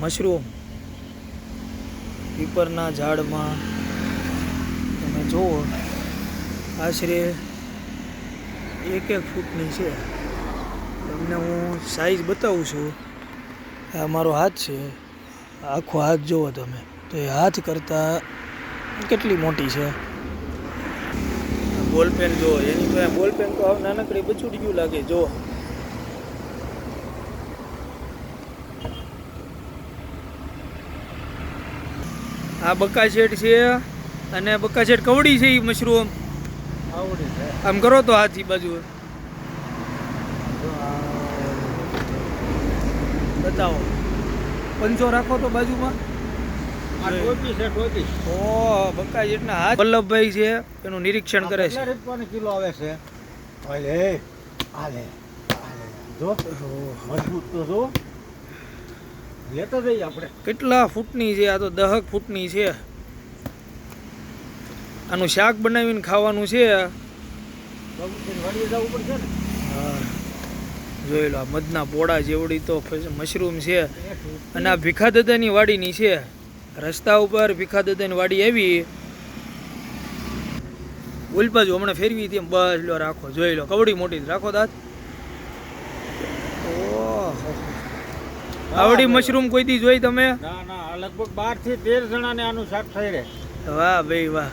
Mushroom, પીપરના ઝાડમાં. તમે જુઓ, આશરે એક એક ફૂટની છે. તમને હું સાઈઝ બતાવું છું. આ મારો હાથ છે. આખો હાથ જુઓ તમે. તો એ હાથ કરતાં કેટલી મોટી છે? બોલપેન જુઓ, એની બોલપેન તો નાનકડી બચુડી ગયું લાગે, જુઓ. આ બકાશેટ છે અને બકાશેટ કવડી છે એ મશરૂમ. છે. આમ કરો તો હાથી બાજુ. બતાવો. પંચો રાખો તો બાજુમાં. ઓ બકાશેટના હાથ. વલ્લભભાઈ છે એનું નિરીક્ષણ કરે છે. કિલો આવે છે? મજબૂત તો જો. લેતા જઈએ આપણે. કેટલા ફૂટની છે? આ તો દહક ફૂટની છે. આનું શાક બનાવીને ખાવાનું છે. જોઈ લો આ મધના પોળા જેવડી તો મશરૂમ છે. અને આ ભીખા દાદાની વાડીની છે. રસ્તા ઉપર ભીખા દાદાની વાડી આવી. ઓલ બાજુ હમણાં ફેરવી હતી બસ લો રાખો. જોઈ લો કવડી મોટી રાખો દાંત. આવડી મશરૂમ કોઈ દી જોઈ તમે? ના ના લગભગ બારથી તેર જણાને આનું શાક થઈ રહે. વાહ ભાઈ વાહ.